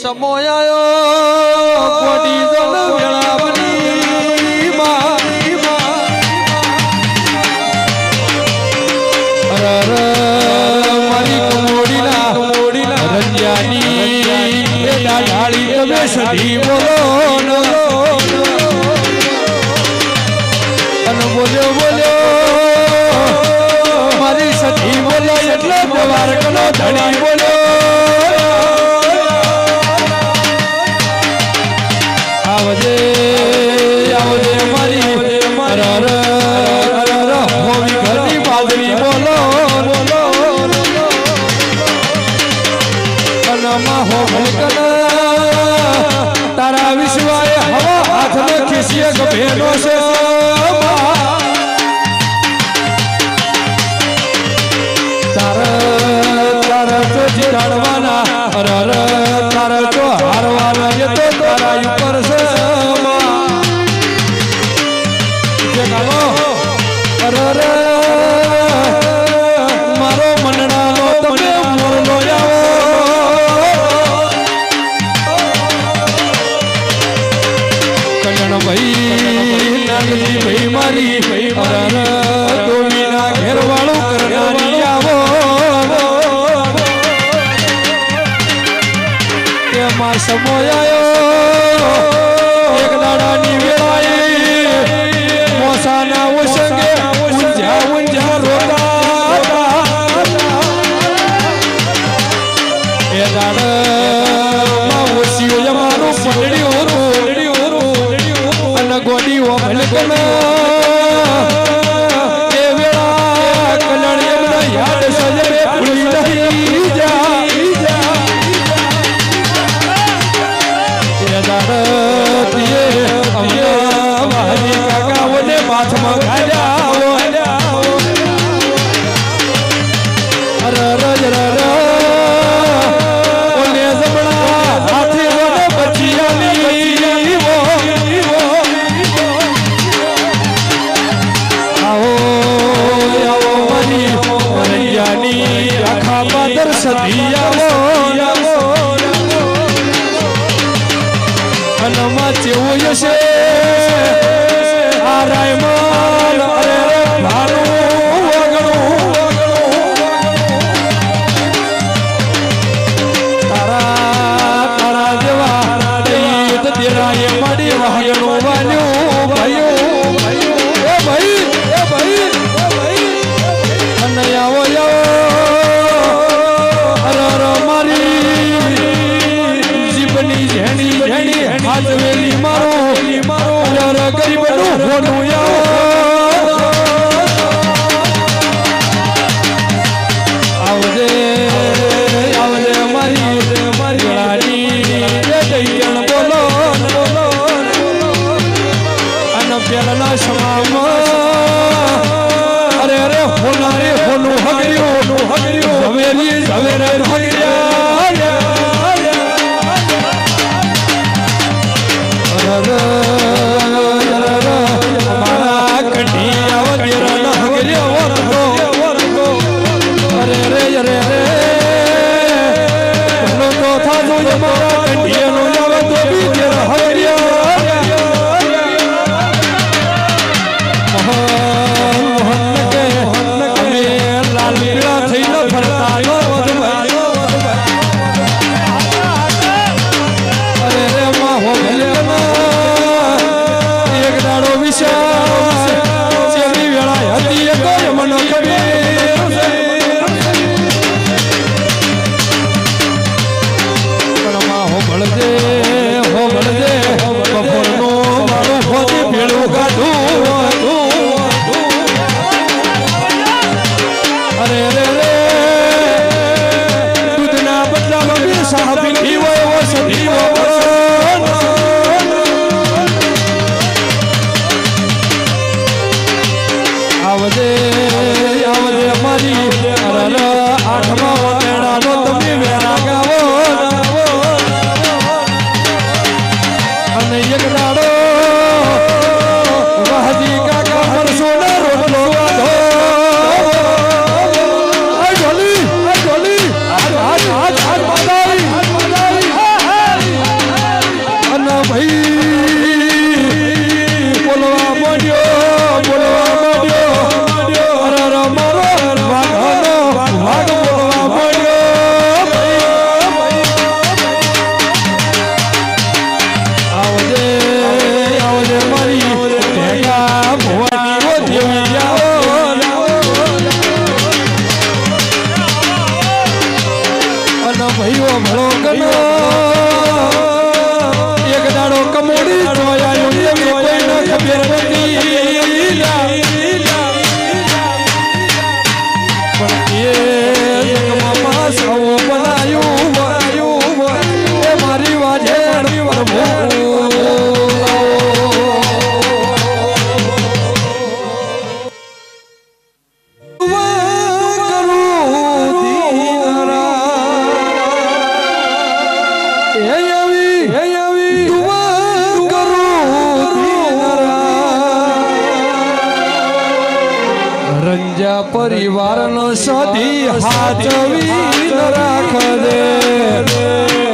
સમોયાયો. કોડી વિશ્વાએ હવા હાથમાં ખીસીએ કે ભેનો છે. કોનું આવજે આવજે મારી મારી બોલો અને પેલા સમામાં અરે અરે હોના રે હોનું હગર્યું હવેરી over there. રંજા પરિવારનો સધી હાચવી રાખજે. મારા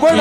When